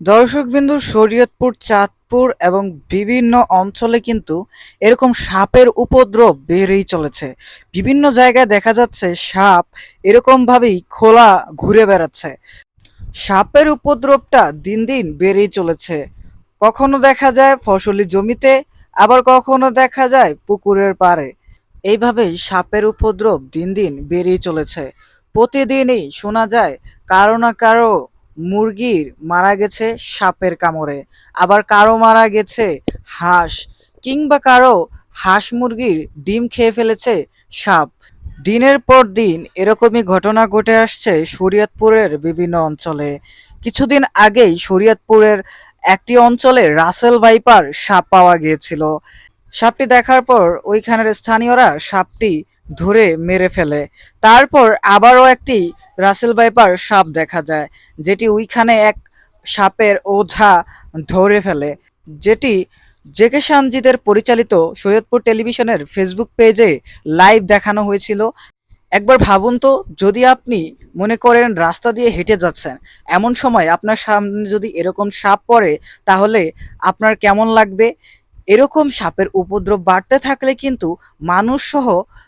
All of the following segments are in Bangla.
দর্শকবিন্দু শরীয়তপুর, চাঁদপুর এবং বিভিন্ন অঞ্চলে কিন্তু এরকম সাপের উপদ্রব বেড়েই চলেছে। বিভিন্ন জায়গায় দেখা যাচ্ছে সাপ এরকম ভাবেই খোলা ঘুরে বেড়াচ্ছে। সাপের উপদ্রবটা দিন দিন বেড়েই চলেছে। কখনো দেখা যায় ফসলি জমিতে, আবার কখনো দেখা যায় পুকুরের পাড়ে। এইভাবেই সাপের উপদ্রব দিন দিন বেড়েই চলেছে। প্রতিদিনই শোনা যায় কারও না কারও মুরগির মারা গেছে সাপের কামড়ে। আবার কারও মারা গেছে হাঁস কিংবা কারও হাঁস মুরগির ডিম খেয়ে ফেলেছে সাপ। দিনের পর দিন এরকমই ঘটনা ঘটে আসছে শরীয়তপুরের বিভিন্ন অঞ্চলে। কিছুদিন আগেই শরীয়তপুরের একটি অঞ্চলে রাসেল ভাইপার সাপ পাওয়া গিয়েছিল। সাপটি দেখার পর ওইখানের স্থানীয়রা সাপটি ধরে মেরে ফেলে। তারপর আবারও একটি রাসেল ভাইপার সাপ দেখা যায়, যেটি ওইখানে এক সাপের ওঝা ধরে ফেলে। যেটি জেকে সানজিদের পরিচালিত সৈয়দপুর টেলিভিশনের ফেসবুক পেজে লাইভ দেখানো হয়েছিল। একবার ভাবুন তো, যদি আপনি মনে করেন রাস্তা দিয়ে হেঁটে যাচ্ছেন, এমন সময় আপনার সামনে যদি এরকম সাপ পড়ে, তাহলে আপনার কেমন লাগবে? এরকম সাপের উপদ্রব বাড়তে থাকলে কিন্তু মানুষসহ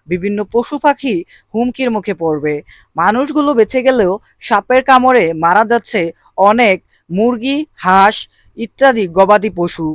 বিভিন্ন পশু পাখি হুমকির মুখে পড়বে। মানুষগুলো বেঁচে গেলেও সাপের কামড়ে মারা যাচ্ছে অনেক মুরগি, হাঁস ইত্যাদি গবাদি পশু।